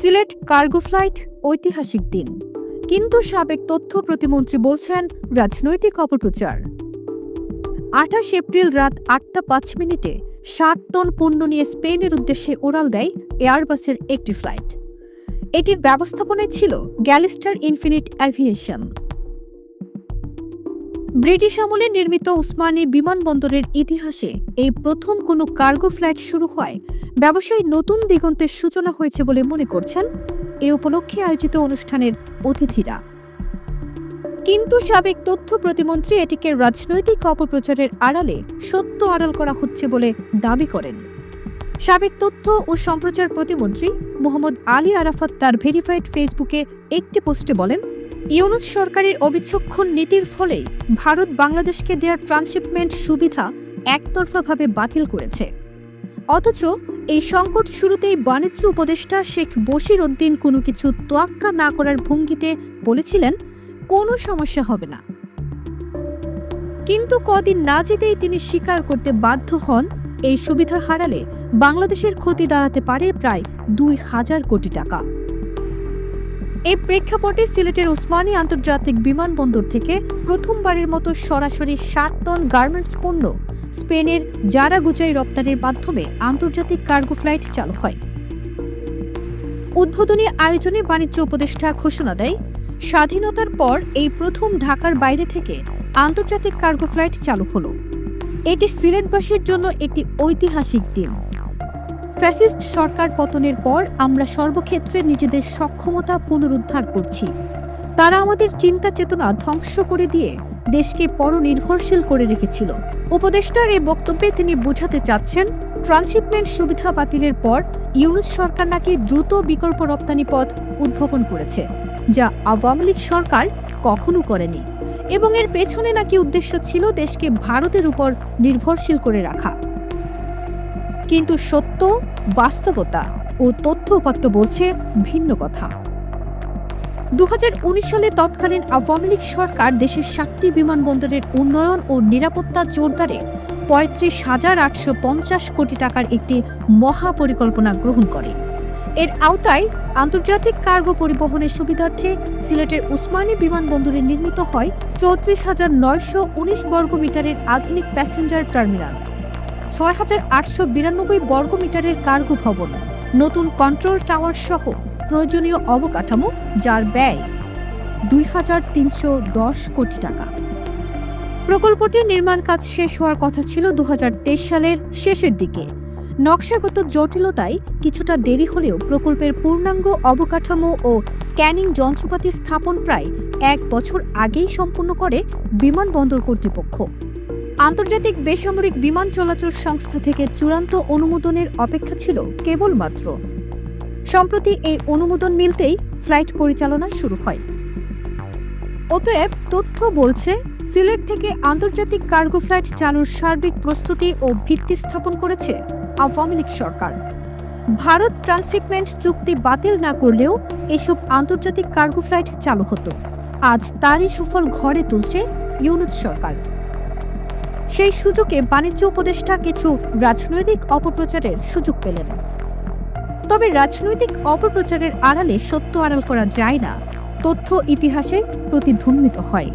Sylhet cargo flight ঐতিহাসিক দিন। কিন্তু সাবেক তথ্য প্রতিমন্ত্রী বলছেন, রাজনৈতিক অপপ্রচার। আঠাশ এপ্রিল রাত আটটা পাঁচ মিনিটে সাত টন পণ্য নিয়ে স্পেনের উদ্দেশ্যে ওড়াল দেয় এয়ারবাসের একটি ফ্লাইট। এটির ব্যবস্থাপনায় ছিল গ্যালিস্টার ইনফিনিট অ্যাভিয়েশন। ব্রিটিশ আমলে নির্মিত উসমানী বিমানবন্দরের ইতিহাসে এই প্রথম কোনো কার্গো ফ্লাইট শুরু হয় ব্যবসায়ী নতুন দিগন্তের সূচনা হয়েছে বলে মনে করছেন এ উপলক্ষে আয়োজিত অনুষ্ঠানের অতিথিরা। কিন্তু সাবেক তথ্য প্রতিমন্ত্রী এটিকে রাজনৈতিক অপপ্রচারের আড়ালে সত্য আড়াল করা হচ্ছে বলে দাবি করেন। সাবেক তথ্য ও সম্প্রচার প্রতিমন্ত্রী মোহাম্মদ আলী আরাফাত তার ভেরিফাইড ফেসবুকে একটি পোস্টে বলেন ইউনুস সরকারের অবিচক্ষণ নীতির ফলেই ভারত বাংলাদেশকে দেওয়ার ট্রান্সশিপমেন্ট সুবিধা একতরফাভাবে বাতিল করেছে। অথচ এই সংকট শুরুতেই বাণিজ্য উপদেষ্টা শেখ বশির উদ্দিন কোনো কিছু তোয়াক্কা না করার ভঙ্গিতে বলেছিলেন, কোনো সমস্যা হবে না। কিন্তু কদিন না যেতেই তিনি স্বীকার করতে বাধ্য হন, এই সুবিধা হারালে বাংলাদেশের ক্ষতি দাঁড়াতে পারে প্রায় দুই হাজার কোটি টাকা। এই প্রেক্ষাপটে সিলেটের ওসমানী আন্তর্জাতিক বিমানবন্দর থেকে প্রথমবারের মতো সরাসরি ষাট টন গার্মেন্টস পণ্য স্পেনের জারাগুজাই রপ্তানির মাধ্যমে আন্তর্জাতিক কার্গো ফ্লাইট চালু হয়। উদ্বোধনী আয়োজনে বাণিজ্য উপদেষ্টা ঘোষণা দেয়, স্বাধীনতার পর এই প্রথম ঢাকার বাইরে থেকে আন্তর্জাতিক কার্গো ফ্লাইট চালু হলো। এটি সিলেটবাসীর জন্য একটি ঐতিহাসিক দিন। ফ্যাসিস্ট সরকার পতনের পর আমরা সর্বক্ষেত্রে নিজেদের সক্ষমতা পুনরুদ্ধার করছি। তারা আমাদের চিন্তা চেতনা ধ্বংস করে দিয়ে দেশকে পরনির্ভরশীল করে রেখেছিল। উপদেষ্টার এই বক্তব্যে তিনি বোঝাতে চাচ্ছেন, ট্রান্সশিপমেন্ট সুবিধা বাতিলের পর ইউনুস সরকার নাকি দ্রুত বিকল্প রপ্তানি পথ উদ্ভাবন করেছে, যা আওয়ামী লীগ সরকার কখনো করেনি। এবং এর পেছনে নাকি উদ্দেশ্য ছিল দেশকে ভারতের উপর নির্ভরশীল করে রাখা। কিন্তু সত্য, বাস্তবতা ও তথ্য উপাত্ত বলছে ভিন্ন কথা। দুহাজার উনিশ সালে তৎকালীন আওয়ামী লীগ সরকার দেশের সাতটি বিমানবন্দরের উন্নয়ন ও নিরাপত্তা জোরদারে পঁয়ত্রিশ হাজার আটশো পঞ্চাশ কোটি টাকার একটি মহাপরিকল্পনা গ্রহণ করে। এর আওতায় আন্তর্জাতিক কার্গো পরিবহনের সুবিধার্থে সিলেটের উসমানী বিমানবন্দরে নির্মিত হয় চৌত্রিশ হাজার নয়শো উনিশ বর্গ মিটারের আধুনিক প্যাসেঞ্জার টার্মিনাল। ছয় হাজার আটশো বিরানব্বই বর্গ মিটারের কার্গো ভবন, নতুন কন্ট্রোল টাওয়ার সহ প্রয়োজনীয় অবকাঠামো যার ব্যয় দুই হাজার তিনশো দশ কোটি টাকা। প্রকল্পটির নির্মাণ কাজ শেষ হওয়ার কথা ছিল দু হাজার তেইশ সালের শেষের দিকে। নকশাগত জটিলতায় কিছুটা দেরি হলেও প্রকল্পের পূর্ণাঙ্গ অবকাঠামো ও স্ক্যানিং যন্ত্রপাতি স্থাপন প্রায় এক বছর আগেই সম্পূর্ণ করে বিমানবন্দর কর্তৃপক্ষ। আন্তর্জাতিক বেসামরিক বিমান চলাচল সংস্থা থেকে চূড়ান্ত অনুমোদনের অপেক্ষা ছিল কেবলমাত্র। সম্প্রতি এই অনুমোদন মিলতেই ফ্লাইট পরিচালনা শুরু হয়। অতএব তথ্য বলছে, সিলেট থেকে আন্তর্জাতিক কার্গো ফ্লাইট চালুর সার্বিক প্রস্তুতি ও ভিত্তি স্থাপন করেছে আওয়ামী লীগ সরকার। ভারত ট্রান্সশিপমেন্ট চুক্তি বাতিল না করলেও এসব আন্তর্জাতিক কার্গো ফ্লাইট চালু হতো। আজ তারই সুফল ঘরে তুলছে ইউনুস সরকার। সেই সুযোগে বাণিজ্য উপদেষ্টা কিছু রাজনৈতিক অপপ্রচারের সুযোগ পেলেন। তবে রাজনৈতিক অপপ্রচারের আড়ালে সত্য আড়াল করা যায় না, তথ্য ইতিহাসে প্রতিধ্বনিত হয়।